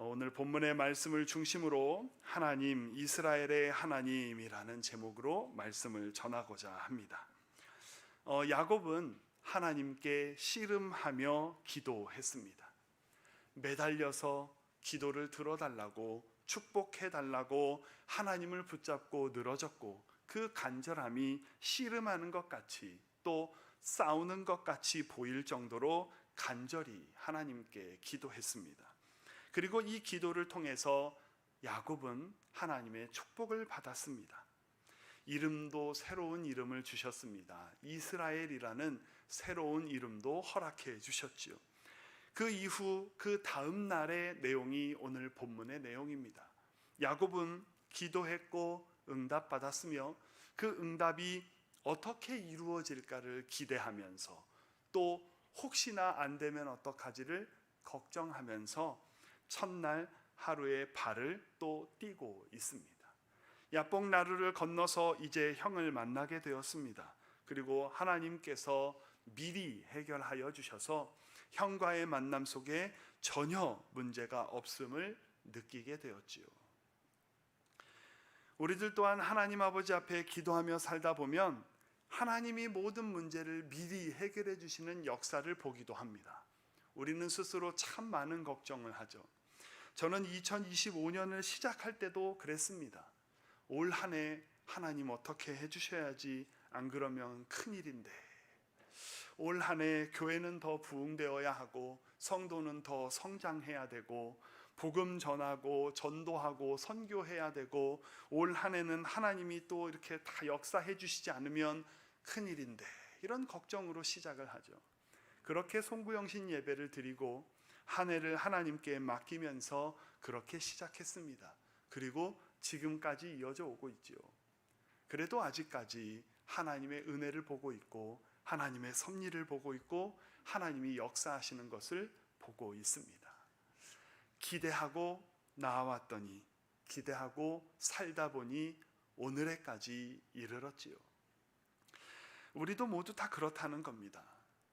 어, 오늘 본문의 말씀을 중심으로 하나님 이스라엘의 하나님이라는 제목으로 말씀을 전하고자 합니다. 어, 야곱은 하나님께 씨름하며 기도했습니다. 매달려서 기도를 들어달라고 축복해달라고 하나님을 붙잡고 늘어졌고 그 간절함이 씨름하는 것 같이 또 싸우는 것 같이 보일 정도로 간절히 하나님께 기도했습니다. 그리고 이 기도를 통해서 야곱은 하나님의 축복을 받았습니다. 이름도 새로운 이름을 주셨습니다. 이스라엘이라는 새로운 이름도 허락해 주셨지요. 그 이후 그 다음 날의 내용이 오늘 본문의 내용입니다. 야곱은 기도했고 응답받았으며 그 응답이 어떻게 이루어질까를 기대하면서 또 혹시나 안 되면 어떡하지를 걱정하면서 첫날 하루의 발을 또 띄고 있습니다. 야뽕 나루를 건너서 이제 형을 만나게 되었습니다. 그리고 하나님께서 미리 해결하여 주셔서 형과의 만남 속에 전혀 문제가 없음을 느끼게 되었지요. 우리들 또한 하나님 아버지 앞에 기도하며 살다 보면 하나님이 모든 문제를 미리 해결해 주시는 역사를 보기도 합니다. 우리는 스스로 참 많은 걱정을 하죠. 저는 2025년을 시작할 때도 그랬습니다. 올 한 해 하나님 어떻게 해 주셔야지 안 그러면 큰일인데. 올 한 해 교회는 더 부흥되어야 하고 성도는 더 성장해야 되고 복음 전하고 전도하고 선교해야 되고 올 한 해는 하나님이 또 이렇게 다 역사해 주시지 않으면 큰일인데 이런 걱정으로 시작을 하죠. 그렇게 송구영신 예배를 드리고 한 해를 하나님께 맡기면서 그렇게 시작했습니다. 그리고 지금까지 이어져 오고 있지요. 그래도 아직까지 하나님의 은혜를 보고 있고 하나님의 섭리를 보고 있고 하나님이 역사하시는 것을 보고 있습니다. 기대하고 나왔더니 기대하고 살다 보니 오늘에까지 이르렀지요. 우리도 모두 다 그렇다는 겁니다.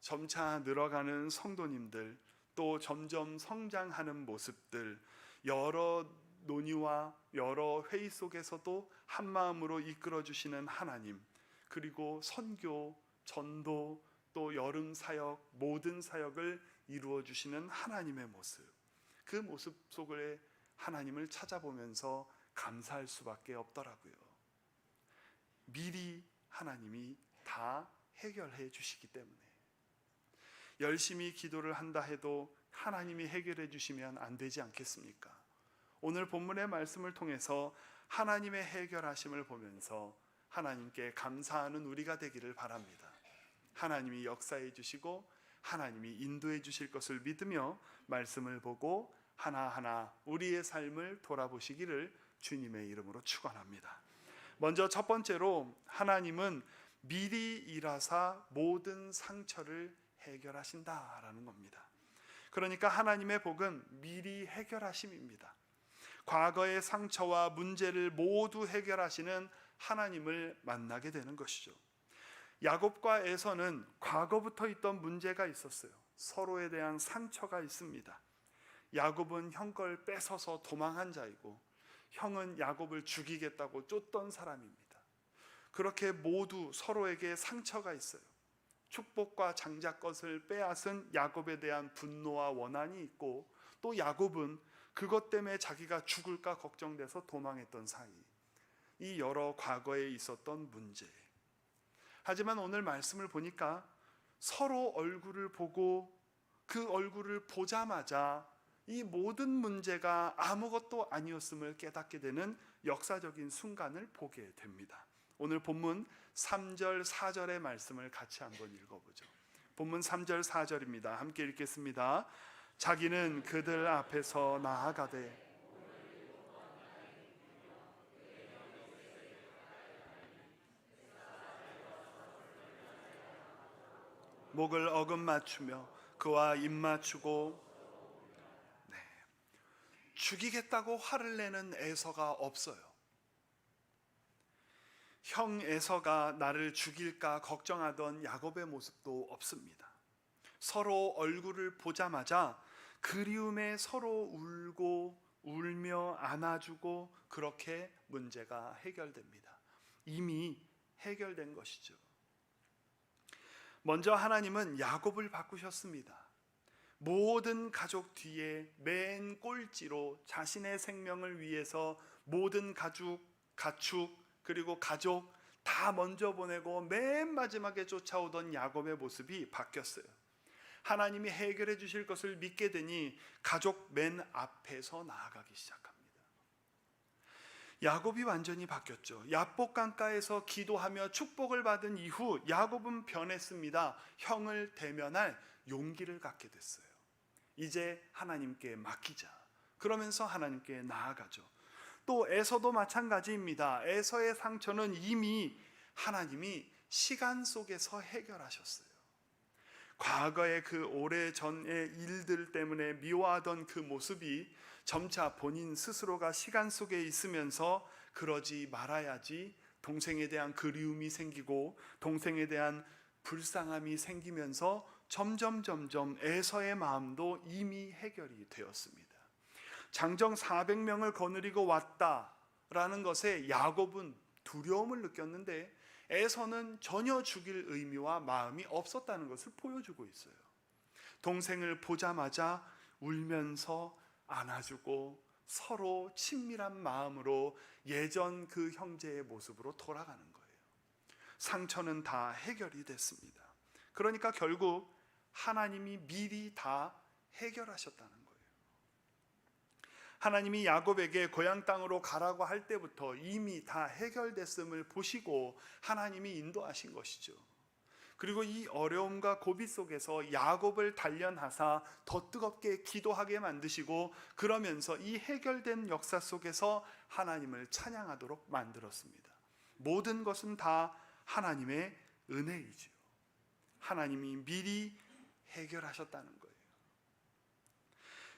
점차 늘어가는 성도님들 또 점점 성장하는 모습들 여러 논의와 여러 회의 속에서도 한 마음으로 이끌어 주시는 하나님 그리고 선교 전도 또 여름 사역 모든 사역을 이루어 주시는 하나님의 모습 그 모습 속에 하나님을 찾아보면서 감사할 수밖에 없더라고요. 미리 하나님이 다 해결해 주시기 때문에 열심히 기도를 한다 해도 하나님이 해결해 주시면 안 되지 않겠습니까? 오늘 본문의 말씀을 통해서 하나님의 해결하심을 보면서 하나님께 감사하는 우리가 되기를 바랍니다. 하나님이 역사해 주시고 하나님이 인도해 주실 것을 믿으며 말씀을 보고 하나하나 우리의 삶을 돌아보시기를 주님의 이름으로 축원합니다. 먼저 첫 번째로 하나님은 미리 일하사 모든 상처를 해결하신다라는 겁니다. 그러니까 하나님의 복은 미리 해결하심입니다. 과거의 상처와 문제를 모두 해결하시는 하나님을 만나게 되는 것이죠. 야곱과 에서는 과거부터 있던 문제가 있었어요. 서로에 대한 상처가 있습니다. 야곱은 형 걸 뺏어서 도망한 자이고 형은 야곱을 죽이겠다고 쫓던 사람입니다. 그렇게 모두 서로에게 상처가 있어요. 축복과 장자 것을 빼앗은 야곱에 대한 분노와 원한이 있고 또 야곱은 그것 때문에 자기가 죽을까 걱정돼서 도망했던 사이 이 여러 과거에 있었던 문제 하지만 오늘 말씀을 보니까 서로 얼굴을 보고 그 얼굴을 보자마자 이 모든 문제가 아무것도 아니었음을 깨닫게 되는 역사적인 순간을 보게 됩니다. 오늘 본문 3절 4절의 말씀을 같이 한번 읽어보죠. 본문 3절 4절입니다. 함께 읽겠습니다. 자기는 그들 앞에서 나아가되 목을 어금 맞추며 그와 입 맞추고 네. 죽이겠다고 화를 내는 에서가 없어요. 형 에서가 나를 죽일까 걱정하던 야곱의 모습도 없습니다. 서로 얼굴을 보자마자 그리움에 서로 울고 울며 안아주고 그렇게 문제가 해결됩니다. 이미 해결된 것이죠. 먼저 하나님은 야곱을 바꾸셨습니다. 모든 가족 뒤에 맨 꼴찌로 자신의 생명을 위해서 모든 가축, 가축 그리고 가족 다 먼저 보내고 맨 마지막에 쫓아오던 야곱의 모습이 바뀌었어요. 하나님이 해결해 주실 것을 믿게 되니 가족 맨 앞에서 나아가기 시작합니다. 야곱이 완전히 바뀌었죠. 야복 강가에서 기도하며 축복을 받은 이후 야곱은 변했습니다. 형을 대면할 용기를 갖게 됐어요. 이제 하나님께 맡기자. 그러면서 하나님께 나아가죠. 또 에서도 마찬가지입니다. 에서의 상처는 이미 하나님이 시간 속에서 해결하셨어요. 과거의 그 오래 전의 일들 때문에 미워하던 그 모습이 점차 본인 스스로가 시간 속에 있으면서 그러지 말아야지 동생에 대한 그리움이 생기고 동생에 대한 불쌍함이 생기면서 점점 점점 에서의 마음도 이미 해결이 되었습니다. 장정 400명을 거느리고 왔다라는 것에 야곱은 두려움을 느꼈는데 에서는 전혀 죽일 의미와 마음이 없었다는 것을 보여주고 있어요. 동생을 보자마자 울면서 안아주고 서로 친밀한 마음으로 예전 그 형제의 모습으로 돌아가는 거예요. 상처는 다 해결이 됐습니다. 그러니까 결국 하나님이 미리 다 해결하셨다는 거예요. 하나님이 야곱에게 고향 땅으로 가라고 할 때부터 이미 다 해결됐음을 보시고 하나님이 인도하신 것이죠. 그리고 이 어려움과 고비 속에서 야곱을 단련하사 더 뜨겁게 기도하게 만드시고 그러면서 이 해결된 역사 속에서 하나님을 찬양하도록 만들었습니다. 모든 것은 다 하나님의 은혜이죠. 하나님이 미리 해결하셨다는 거예요.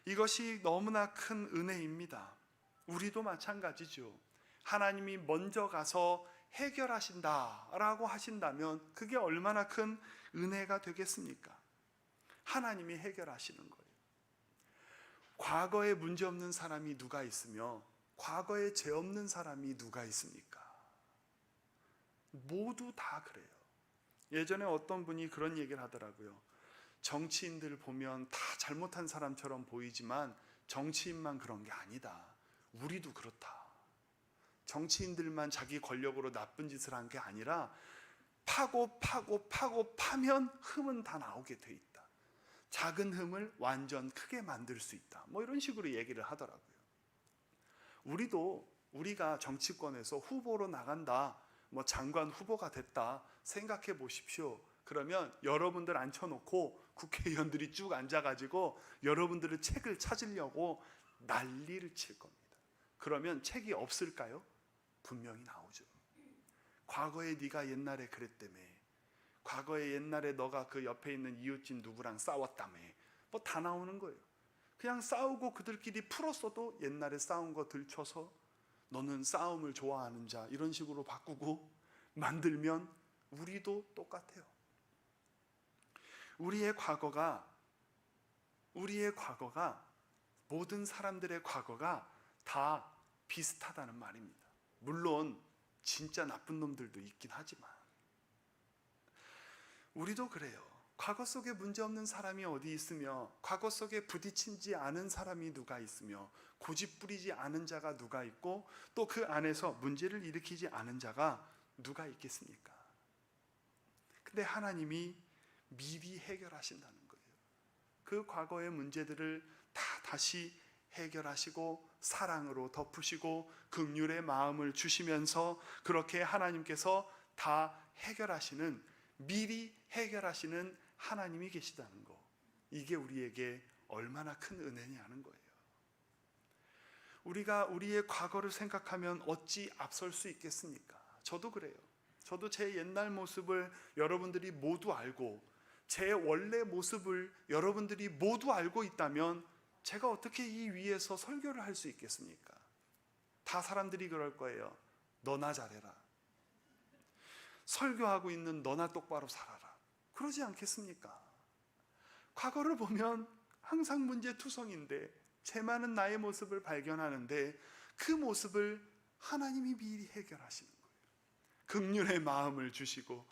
이것이 너무나 큰 은혜입니다. 우리도 마찬가지죠. 하나님이 먼저 가서 해결하신다라고 하신다면 그게 얼마나 큰 은혜가 되겠습니까? 하나님이 해결하시는 거예요. 과거에 문제 없는 사람이 누가 있으며 과거에 죄 없는 사람이 누가 있습니까? 모두 다 그래요. 예전에 어떤 분이 그런 얘기를 하더라고요. 정치인들 보면 다 잘못한 사람처럼 보이지만 정치인만 그런 게 아니다. 우리도 그렇다. 정치인들만 자기 권력으로 나쁜 짓을 한 게 아니라 파고 파고 파고 파면 흠은 다 나오게 돼 있다. 작은 흠을 완전 크게 만들 수 있다. 뭐 이런 식으로 얘기를 하더라고요. 우리도 우리가 정치권에서 후보로 나간다. 뭐 장관 후보가 됐다. 생각해 보십시오. 그러면 여러분들 앉혀놓고 국회의원들이 쭉 앉아가지고 여러분들의 책을 찾으려고 난리를 칠 겁니다. 그러면 책이 없을까요? 분명히 나오죠. 과거에 네가 옛날에 그랬다며. 과거에 옛날에 너가 그 옆에 있는 이웃집 누구랑 싸웠다며. 뭐 다 나오는 거예요. 그냥 싸우고 그들끼리 풀었어도 옛날에 싸운 거 들춰서 너는 싸움을 좋아하는 자 이런 식으로 바꾸고 만들면 우리도 똑같아요. 우리의 과거가 우리의 과거가 모든 사람들의 과거가 다 비슷하다는 말입니다. 물론 진짜 나쁜 놈들도 있긴 하지만 우리도 그래요. 과거 속에 문제 없는 사람이 어디 있으며 과거 속에 부딪히지 않은 사람이 누가 있으며 고집 부리지 않은 자가 누가 있고 또 그 안에서 문제를 일으키지 않은 자가 누가 있겠습니까? 근데 하나님이 미리 해결하신다는 거예요. 그 과거의 문제들을 다 다시 해결하시고 사랑으로 덮으시고 긍휼의 마음을 주시면서 그렇게 하나님께서 다 해결하시는 미리 해결하시는 하나님이 계시다는 거. 이게 우리에게 얼마나 큰 은혜냐는 거예요. 우리가 우리의 과거를 생각하면 어찌 앞설 수 있겠습니까? 저도 그래요. 저도 제 옛날 모습을 여러분들이 모두 알고 제 원래 모습을 여러분들이 모두 알고 있다면 제가 어떻게 이 위에서 설교를 할 수 있겠습니까? 다 사람들이 그럴 거예요. 너나 잘해라. 설교하고 있는 너나 똑바로 살아라. 그러지 않겠습니까? 과거를 보면 항상 문제투성인데 제 많은 나의 모습을 발견하는데 그 모습을 하나님이 미리 해결하시는 거예요. 긍휼의 마음을 주시고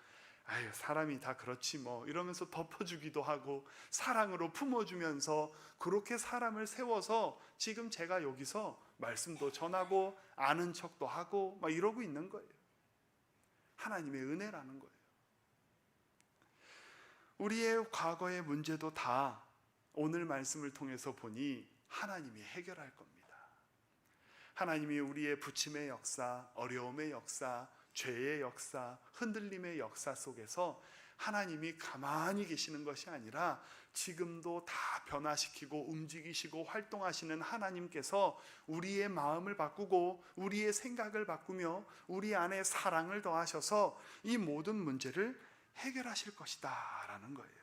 아유 사람이 다 그렇지 뭐 이러면서 덮어주기도 하고 사랑으로 품어주면서 그렇게 사람을 세워서 지금 제가 여기서 말씀도 전하고 아는 척도 하고 막 이러고 있는 거예요. 하나님의 은혜라는 거예요. 우리의 과거의 문제도 다 오늘 말씀을 통해서 보니 하나님이 해결할 겁니다. 하나님이 우리의 부침의 역사, 어려움의 역사, 죄의 역사, 흔들림의 역사 속에서 하나님이 가만히 계시는 것이 아니라 지금도 다 변화시키고 움직이시고 활동하시는 하나님께서 우리의 마음을 바꾸고 우리의 생각을 바꾸며 우리 안에 사랑을 더하셔서 이 모든 문제를 해결하실 것이다 라는 거예요.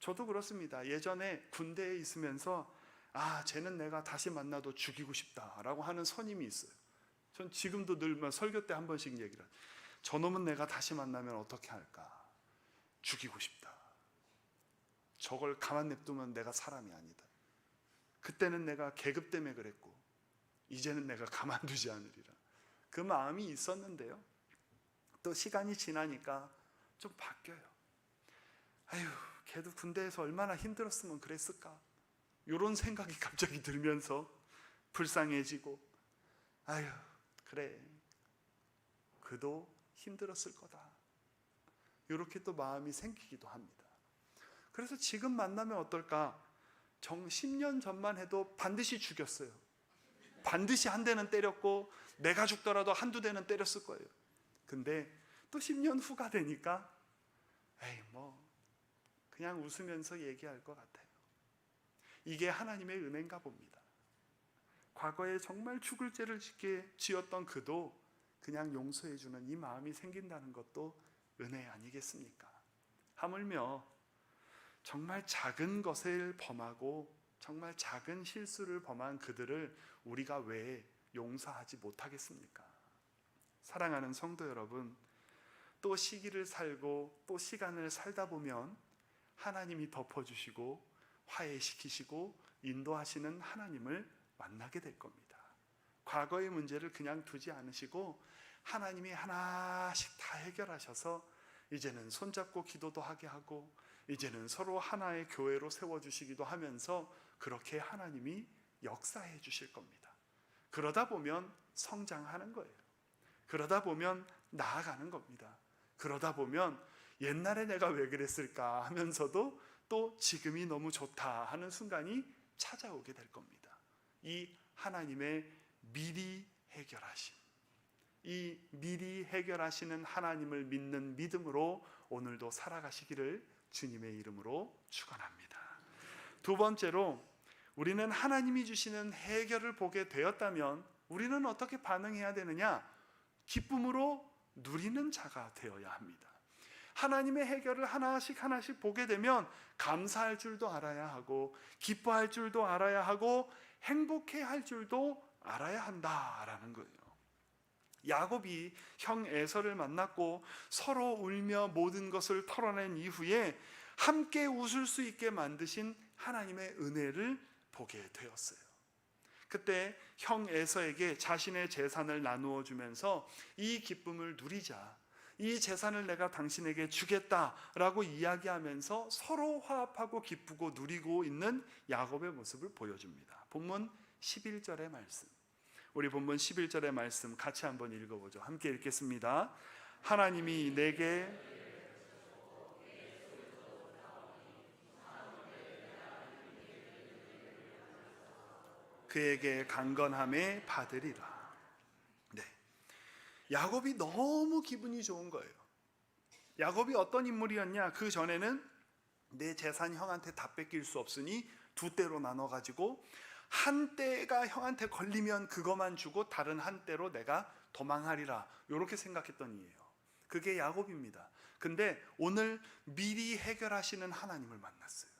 저도 그렇습니다. 예전에 군대에 있으면서 아, 쟤는 내가 다시 만나도 죽이고 싶다 라고 하는 선임이 있어요. 전 지금도 늘뭐 설교 때 한 번씩 얘기를. 저놈은 내가 다시 만나면 어떻게 할까? 죽이고 싶다. 저걸 가만 냅두면 내가 사람이 아니다. 그때는 내가 계급 때문에 그랬고, 이제는 내가 가만두지 않으리라. 그 마음이 있었는데요. 또 시간이 지나니까 좀 바뀌어요. 아유, 걔도 군대에서 얼마나 힘들었으면 그랬을까? 이런 생각이 갑자기 들면서 불쌍해지고, 아유, 그래. 그도 힘들었을 거다. 이렇게 또 마음이 생기기도 합니다. 그래서 지금 만나면 어떨까? 정 10년 전만 해도 반드시 죽였어요. 반드시 한 대는 때렸고 내가 죽더라도 한두 대는 때렸을 거예요. 근데 또 10년 후가 되니까 에이 뭐 그냥 웃으면서 얘기할 것 같아요. 이게 하나님의 은혜인가 봅니다. 과거에 정말 죽을 죄를 짓게 지었던 그도 그냥 용서해 주는 이 마음이 생긴다는 것도 은혜 아니겠습니까? 하물며 정말 작은 것을 범하고 정말 작은 실수를 범한 그들을 우리가 왜 용서하지 못하겠습니까? 사랑하는 성도 여러분, 또 시기를 살고 또 시간을 살다 보면 하나님이 덮어주시고 화해시키시고 인도하시는 하나님을 만나게 될 겁니다. 과거의 문제를 그냥 두지 않으시고 하나님이 하나씩 다 해결하셔서 이제는 손잡고 기도도 하게 하고 이제는 서로 하나의 교회로 세워주시기도 하면서 그렇게 하나님이 역사해 주실 겁니다. 그러다 보면 성장하는 거예요. 그러다 보면 나아가는 겁니다. 그러다 보면 옛날에 내가 왜 그랬을까 하면서도 또 지금이 너무 좋다 하는 순간이 찾아오게 될 겁니다. 이 하나님의 미리 해결하심. 이 미리 해결하시는 하나님을 믿는 믿음으로 오늘도 살아가시기를 주님의 이름으로 축원합니다. 두 번째로 우리는 하나님이 주시는 해결을 보게 되었다면 우리는 어떻게 반응해야 되느냐? 기쁨으로 누리는 자가 되어야 합니다. 하나님의 해결을 하나씩 하나씩 보게 되면 감사할 줄도 알아야 하고 기뻐할 줄도 알아야 하고 행복해 할 줄도 알아야 한다라는 거예요. 야곱이 형 에서를 만났고 서로 울며 모든 것을 털어낸 이후에 함께 웃을 수 있게 만드신 하나님의 은혜를 보게 되었어요. 그때 형 에서에게 자신의 재산을 나누어 주면서 이 기쁨을 누리자. 이 재산을 내가 당신에게 주겠다라고 이야기하면서 서로 화합하고 기쁘고 누리고 있는 야곱의 모습을 보여줍니다. 본문 11절의 말씀. 우리 본문 11절의 말씀 같이 한번 읽어보죠. 함께 읽겠습니다. 하나님이 내게 그에게 강건함에 받으리라. 네. 야곱이 너무 기분이 좋은 거예요. 야곱이 어떤 인물이었냐? 그 전에는 내 재산 형한테 다 뺏길 수 없으니 두 때로 나눠 가지고 한 때가 형한테 걸리면 그것만 주고 다른 한 때로 내가 도망하리라. 이렇게 생각했던 이에요. 그게 야곱입니다. 근데 오늘 미리 해결하시는 하나님을 만났어요.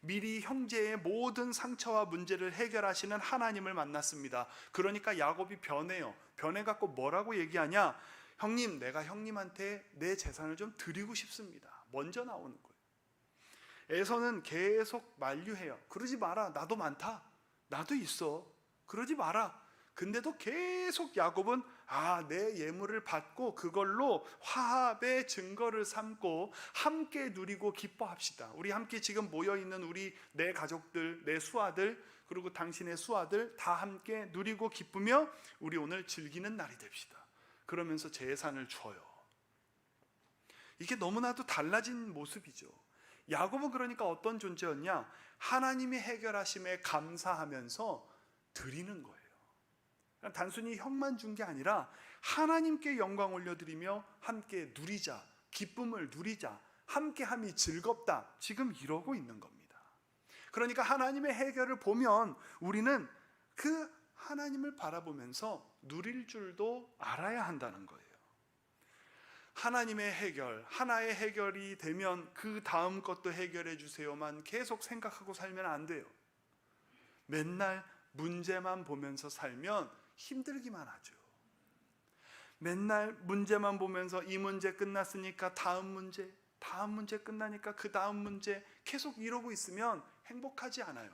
미리 형제의 모든 상처와 문제를 해결하시는 하나님을 만났습니다. 그러니까 야곱이 변해요. 변해 갖고 뭐라고 얘기하냐? 형님, 내가 형님한테 내 재산을 좀 드리고 싶습니다. 먼저 나오는 거예요. 에서는 계속 만류해요. 그러지 마라. 나도 많다. 나도 있어. 그러지 마라. 근데도 계속 야곱은 아, 내 예물을 받고 그걸로 화합의 증거를 삼고 함께 누리고 기뻐합시다. 우리 함께 지금 모여 있는 우리 내 가족들, 내 수아들, 그리고 당신의 수아들 다 함께 누리고 기쁘며 우리 오늘 즐기는 날이 됩시다. 그러면서 재산을 줘요. 이게 너무나도 달라진 모습이죠. 야곱은 그러니까 어떤 존재였냐? 하나님이 해결하심에 감사하면서 드리는 거예요. 단순히 형만 준 게 아니라 하나님께 영광 올려드리며 함께 누리자, 기쁨을 누리자, 함께함이 즐겁다. 지금 이러고 있는 겁니다. 그러니까 하나님의 해결을 보면 우리는 그 하나님을 바라보면서 누릴 줄도 알아야 한다는 거예요. 하나님의 해결, 하나의 해결이 되면 그 다음 것도 해결해 주세요만 계속 생각하고 살면 안 돼요. 맨날 문제만 보면서 살면 힘들기만 하죠. 맨날 문제만 보면서 이 문제 끝났으니까 다음 문제, 다음 문제 끝나니까 그 다음 문제 계속 이러고 있으면 행복하지 않아요.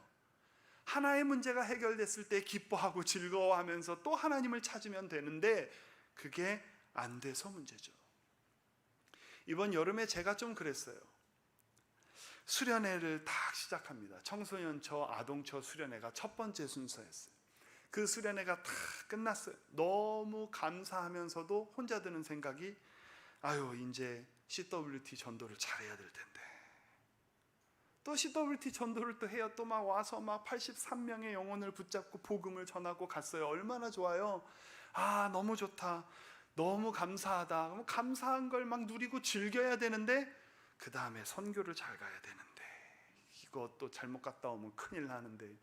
하나의 문제가 해결됐을 때 기뻐하고 즐거워하면서 또 하나님을 찾으면 되는데 그게 안 돼서 문제죠. 이번 여름에 제가 좀 그랬어요. 수련회를 딱 시작합니다. 청소년처, 아동처 수련회가 첫 번째 순서였어요. 그 수련회가 다 끝났어요. 너무 감사하면서도 혼자 드는 생각이 아유 이제 CWT 전도를 잘해야 될 텐데 또 CWT 전도를 또 해요. 또 막 와서 막 83명의 영혼을 붙잡고 복음을 전하고 갔어요. 얼마나 좋아요. 아 너무 좋다. 너무 감사하다. 그럼 감사한 걸 막 누리고 즐겨야 되는데 그 다음에 선교를 잘 가야 되는데 이것도 잘못 갔다 오면 큰일 나는데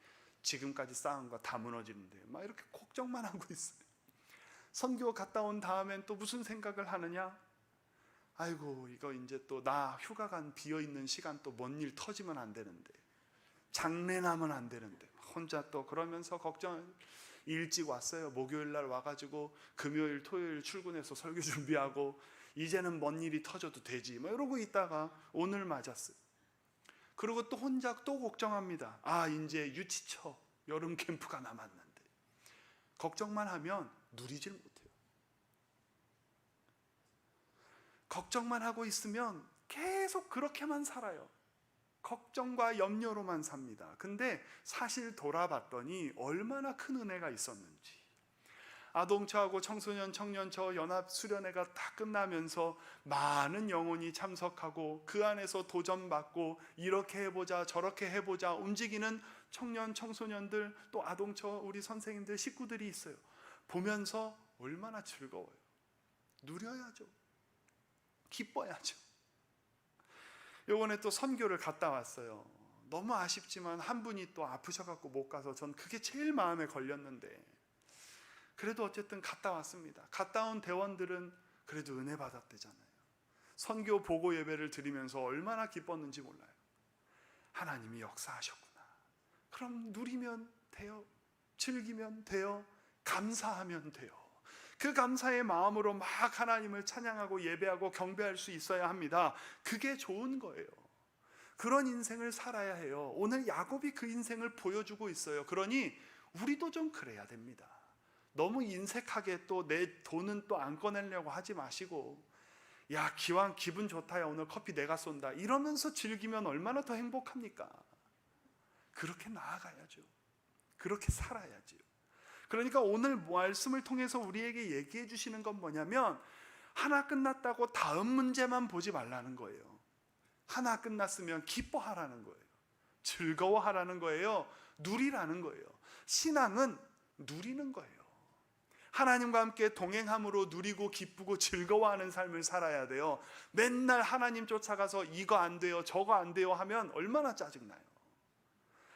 지금까지 쌓은 거 다 무너지는데 막 이렇게 걱정만 하고 있어요. 선교 갔다 온 다음엔 또 무슨 생각을 하느냐? 아이고 이거 이제 또 나 휴가 간 비어 있는 시간 또 뭔 일 터지면 안 되는데 장례 나면 안 되는데 혼자 또 그러면서 걱정 일찍 왔어요. 목요일 날 와가지고 금요일 토요일 출근해서 설교 준비하고 이제는 뭔 일이 터져도 되지 뭐 이러고 있다가 오늘 맞았어요. 그리고 또 혼자 또 걱정합니다. 아 이제 유치처 여름 캠프가 남았는데 걱정만 하면 누리질 못해요. 걱정만 하고 있으면 계속 그렇게만 살아요. 걱정과 염려로만 삽니다. 근데 사실 돌아봤더니 얼마나 큰 은혜가 있었는지. 아동처하고 청소년 청년처 연합 수련회가 다 끝나면서 많은 영혼이 참석하고 그 안에서 도전받고 이렇게 해보자 저렇게 해보자 움직이는 청년 청소년들 또 아동처 우리 선생님들 식구들이 있어요. 보면서 얼마나 즐거워요. 누려야죠. 기뻐야죠. 요번에 또 선교를 갔다 왔어요. 너무 아쉽지만 한 분이 또 아프셔갖고 못 가서 전 그게 제일 마음에 걸렸는데 그래도 어쨌든 갔다 왔습니다. 갔다 온 대원들은 그래도 은혜 받았대잖아요. 선교 보고 예배를 드리면서 얼마나 기뻤는지 몰라요. 하나님이 역사하셨구나. 그럼 누리면 돼요. 즐기면 돼요. 감사하면 돼요. 그 감사의 마음으로 막 하나님을 찬양하고 예배하고 경배할 수 있어야 합니다. 그게 좋은 거예요. 그런 인생을 살아야 해요. 오늘 야곱이 그 인생을 보여주고 있어요. 그러니 우리도 좀 그래야 됩니다. 너무 인색하게 또 내 돈은 또 안 꺼내려고 하지 마시고 야 기왕 기분 좋다야 오늘 커피 내가 쏜다 이러면서 즐기면 얼마나 더 행복합니까? 그렇게 나아가야죠. 그렇게 살아야죠. 그러니까 오늘 말씀을 통해서 우리에게 얘기해 주시는 건 뭐냐면 하나 끝났다고 다음 문제만 보지 말라는 거예요. 하나 끝났으면 기뻐하라는 거예요. 즐거워하라는 거예요. 누리라는 거예요. 신앙은 누리는 거예요. 하나님과 함께 동행함으로 누리고 기쁘고 즐거워하는 삶을 살아야 돼요. 맨날 하나님 쫓아가서 이거 안 돼요, 저거 안 돼요 하면 얼마나 짜증나요.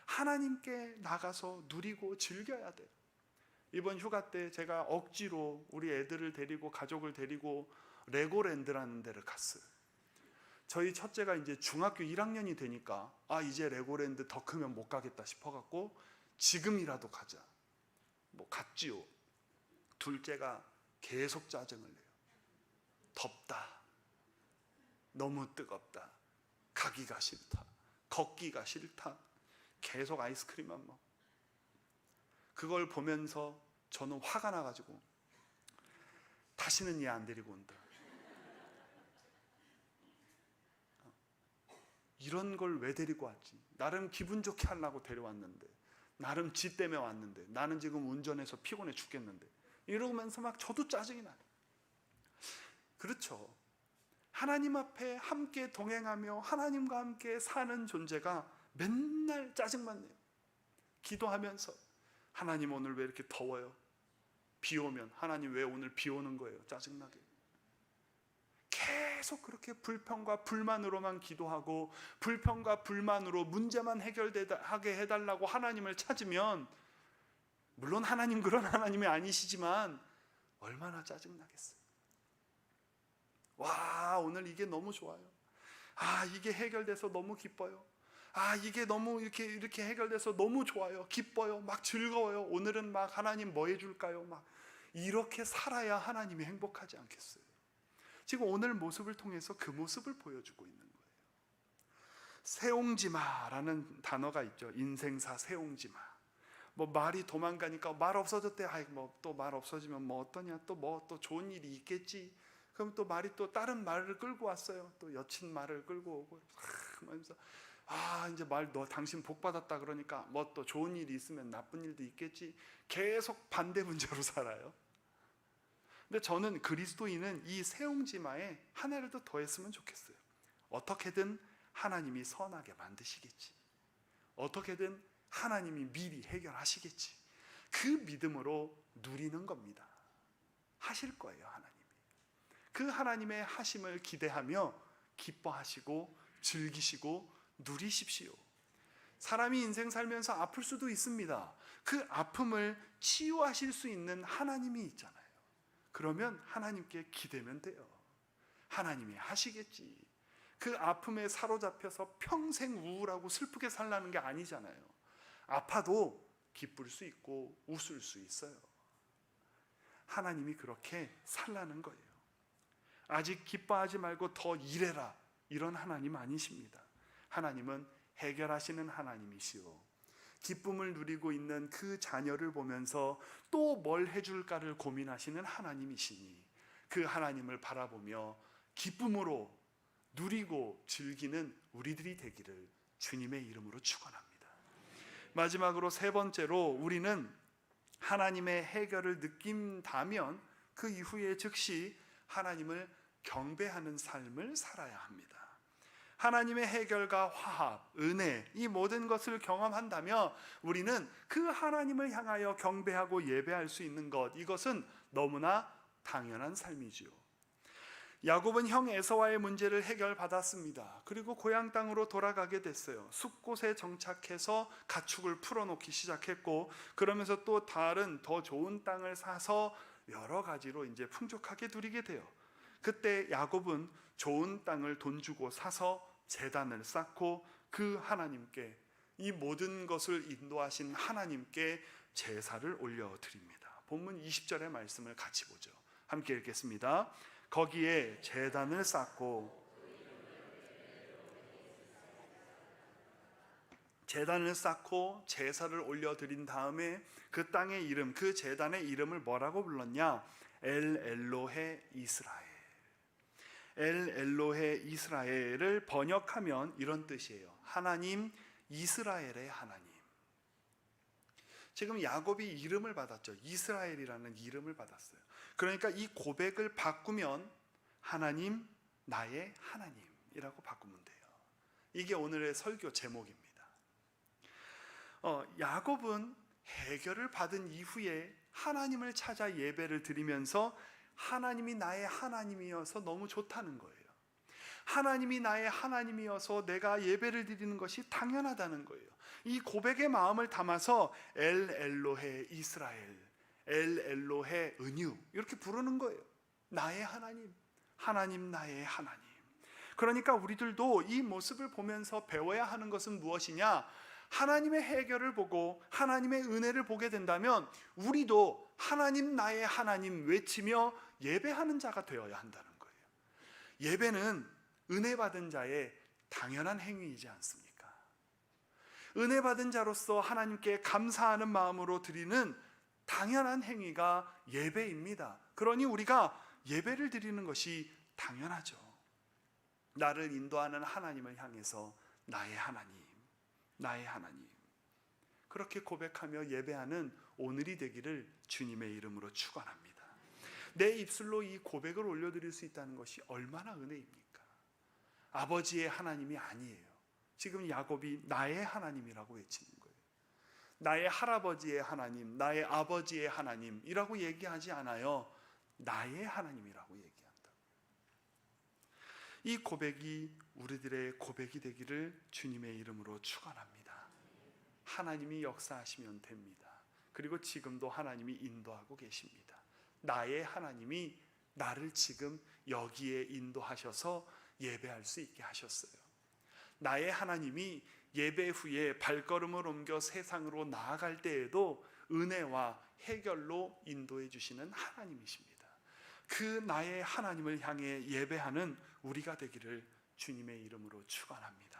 하나님께 나가서 누리고 즐겨야 돼요. 이번 휴가 때 제가 억지로 우리 애들을 데리고 가족을 데리고 레고랜드라는 데를 갔어요. 저희 첫째가 이제 중학교 1학년이 되니까 아 이제 레고랜드 더 크면 못 가겠다 싶어갖고 지금이라도 가자. 뭐 갔지요. 둘째가 계속 짜증을 내요. 덥다. 너무 뜨겁다. 가기가 싫다. 걷기가 싫다. 계속 아이스크림만 먹. 그걸 보면서 저는 화가 나가지고 다시는 얘 안 데리고 온다. 이런 걸 왜 데리고 왔지? 나름 기분 좋게 하려고 데려왔는데, 나름 지 때문에 왔는데, 나는 지금 운전해서 피곤해 죽겠는데, 이러면서 막 저도 짜증이 나요. 그렇죠. 하나님 앞에 함께 동행하며 하나님과 함께 사는 존재가 맨날 짜증만 내요. 기도하면서 하나님 오늘 왜 이렇게 더워요? 비 오면 하나님 왜 오늘 비 오는 거예요? 짜증나게. 계속 그렇게 불평과 불만으로만 기도하고 불평과 불만으로 문제만 해결하게 해달라고 하나님을 찾으면 물론 하나님 그런 하나님이 아니시지만 얼마나 짜증나겠어요. 와 오늘 이게 너무 좋아요. 아 이게 해결돼서 너무 기뻐요. 아 이게 너무 이렇게 이렇게 해결돼서 너무 좋아요. 기뻐요. 막 즐거워요. 오늘은 막 하나님 뭐 해줄까요? 막 이렇게 살아야 하나님이 행복하지 않겠어요. 지금 오늘 모습을 통해서 그 모습을 보여주고 있는 거예요. 세옹지마라는 단어가 있죠. 인생사 세옹지마. 뭐 말이 도망가니까 말 없어졌대. 아이 뭐또 말 없어지면 뭐 어떠냐? 또 뭐 또 좋은 일이 있겠지. 그럼 또 말이 또 다른 말을 끌고 왔어요. 또 여친 말을 끌고 오고 하면서 아 이제 말 너 당신 복 받았다 그러니까 뭐 또 좋은 일이 있으면 나쁜 일도 있겠지. 계속 반대 문제로 살아요. 근데 저는 그리스도인은 이 세옹지마에 하나를 더 더했으면 좋겠어요. 어떻게든 하나님이 선하게 만드시겠지. 어떻게든 하나님이 미리 해결하시겠지. 그 믿음으로 누리는 겁니다. 하실 거예요, 하나님이. 그 하나님의 하심을 기대하며 기뻐하시고 즐기시고 누리십시오. 사람이 인생 살면서 아플 수도 있습니다. 그 아픔을 치유하실 수 있는 하나님이 있잖아요. 그러면 하나님께 기대면 돼요. 하나님이 하시겠지. 그 아픔에 사로잡혀서 평생 우울하고 슬프게 살라는 게 아니잖아요. 아파도 기쁠 수 있고 웃을 수 있어요. 하나님이 그렇게 살라는 거예요. 아직 기뻐하지 말고 더 일해라. 이런 하나님 아니십니다. 하나님은 해결하시는 하나님이시오. 기쁨을 누리고 있는 그 자녀를 보면서 또 뭘 해줄까를 고민하시는 하나님이시니 그 하나님을 바라보며 기쁨으로 누리고 즐기는 우리들이 되기를 주님의 이름으로 축원합니다. 마지막으로 세 번째로 우리는 하나님의 해결을 느낀다면 그 이후에 즉시 하나님을 경배하는 삶을 살아야 합니다. 하나님의 해결과 화합, 은혜, 이 모든 것을 경험한다면 우리는 그 하나님을 향하여 경배하고 예배할 수 있는 것, 이것은 너무나 당연한 삶이지요. 야곱은 형 에서와의 문제를 해결받았습니다. 그리고 고향 땅으로 돌아가게 됐어요. 숲곳에 정착해서 가축을 풀어놓기 시작했고, 그러면서 또 다른 더 좋은 땅을 사서 여러 가지로 이제 풍족하게 누리게 돼요. 그때 야곱은 좋은 땅을 돈 주고 사서 재단을 쌓고 그 하나님께 이 모든 것을 인도하신 하나님께 제사를 올려 드립니다. 본문 20절의 말씀을 같이 보죠. 함께 읽겠습니다. 거기에 제단을 쌓고 제단을 쌓고 제사를 올려 드린 다음에 그 땅의 이름 그 제단의 이름을 뭐라고 불렀냐? 엘 엘로헤 이스라엘. 엘 엘로헤 이스라엘을 번역하면 이런 뜻이에요. 하나님 이스라엘의 하나님. 지금 야곱이 이름을 받았죠. 이스라엘이라는 이름을 받았어요. 그러니까 이 고백을 바꾸면 하나님 나의 하나님이라고 바꾸면 돼요. 이게 오늘의 설교 제목입니다. 어, 야곱은 해결을 받은 이후에 하나님을 찾아 예배를 드리면서 하나님이 나의 하나님이어서 너무 좋다는 거예요. 하나님이 나의 하나님이어서 내가 예배를 드리는 것이 당연하다는 거예요. 이 고백의 마음을 담아서 엘 엘로헤 이스라엘, 엘 엘로헤 은유 이렇게 부르는 거예요. 나의 하나님, 하나님 나의 하나님. 그러니까 우리들도 이 모습을 보면서 배워야 하는 것은 무엇이냐? 하나님의 해결을 보고 하나님의 은혜를 보게 된다면 우리도 하나님 나의 하나님 외치며 예배하는 자가 되어야 한다는 거예요. 예배는 은혜 받은 자의 당연한 행위이지 않습니까? 은혜 받은 자로서 하나님께 감사하는 마음으로 드리는 당연한 행위가 예배입니다. 그러니 우리가 예배를 드리는 것이 당연하죠. 나를 인도하는 하나님을 향해서 나의 하나님, 나의 하나님. 그렇게 고백하며 예배하는 오늘이 되기를 주님의 이름으로 축원합니다. 내 입술로 이 고백을 올려드릴 수 있다는 것이 얼마나 은혜입니까? 아버지의 하나님이 아니에요. 지금 야곱이 나의 하나님이라고 외치는 거예요. 나의 할아버지의 하나님, 나의 아버지의 하나님이라고 얘기하지 않아요. 나의 하나님이라고 얘기한다. 이 고백이 우리들의 고백이 되기를 주님의 이름으로 축원합니다. 하나님이 역사하시면 됩니다. 그리고 지금도 하나님이 인도하고 계십니다. 나의 하나님이 나를 지금 여기에 인도하셔서 예배할 수 있게 하셨어요. 나의 하나님이 예배 후에 발걸음을 옮겨 세상으로 나아갈 때에도 은혜와 해결로 인도해 주시는 하나님이십니다. 그 나의 하나님을 향해 예배하는 우리가 되기를 주님의 이름으로 축원합니다.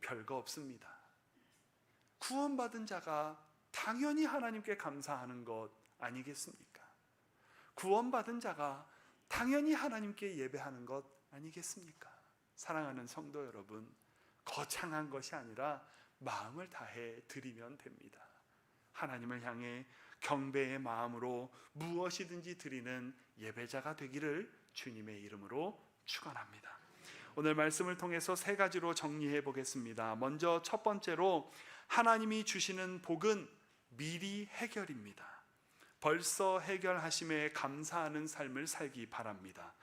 별거 없습니다. 구원받은 자가 당연히 하나님께 감사하는 것 아니겠습니까? 구원받은 자가 당연히 하나님께 예배하는 것 아니겠습니까? 사랑하는 성도 여러분, 거창한 것이 아니라 마음을 다해 드리면 됩니다. 하나님을 향해 경배의 마음으로 무엇이든지 드리는 예배자가 되기를 주님의 이름으로 축원합니다. 오늘 말씀을 통해서 세 가지로 정리해 보겠습니다. 먼저 첫 번째로 하나님이 주시는 복은 미리 해결입니다. 벌써 해결하심에 감사하는 삶을 살기 바랍니다.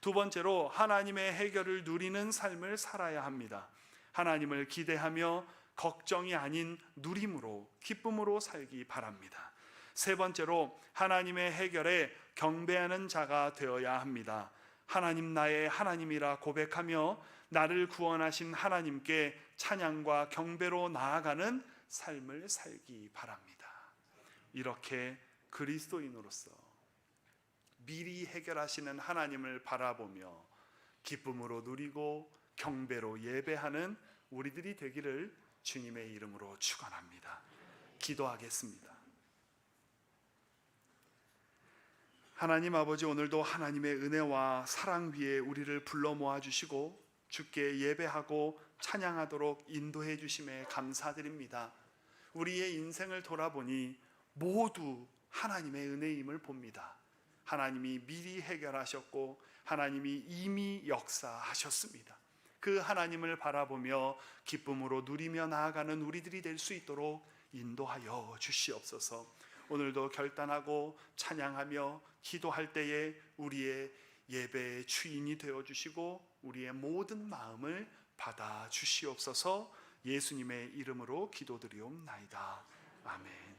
두 번째로 하나님의 해결을 누리는 삶을 살아야 합니다. 하나님을 기대하며 걱정이 아닌 누림으로 기쁨으로 살기 바랍니다. 세 번째로 하나님의 해결에 경배하는 자가 되어야 합니다. 하나님 나의 하나님이라 고백하며 나를 구원하신 하나님께 찬양과 경배로 나아가는 삶을 살기 바랍니다. 이렇게 그리스도인으로서 미리 해결하시는 하나님을 바라보며 기쁨으로 누리고 경배로 예배하는 우리들이 되기를 주님의 이름으로 축원합니다. 기도하겠습니다. 하나님 아버지 오늘도 하나님의 은혜와 사랑 위에 우리를 불러 모아 주시고 주께 예배하고 찬양하도록 인도해 주심에 감사드립니다. 우리의 인생을 돌아보니 모두 하나님의 은혜임을 봅니다. 하나님이 미리 해결하셨고 하나님이 이미 역사하셨습니다. 그 하나님을 바라보며 기쁨으로 누리며 나아가는 우리들이 될 수 있도록 인도하여 주시옵소서. 오늘도 결단하고 찬양하며 기도할 때에 우리의 예배의 주인이 되어 주시고 우리의 모든 마음을 받아 주시옵소서. 예수님의 이름으로 기도드리옵나이다. 아멘.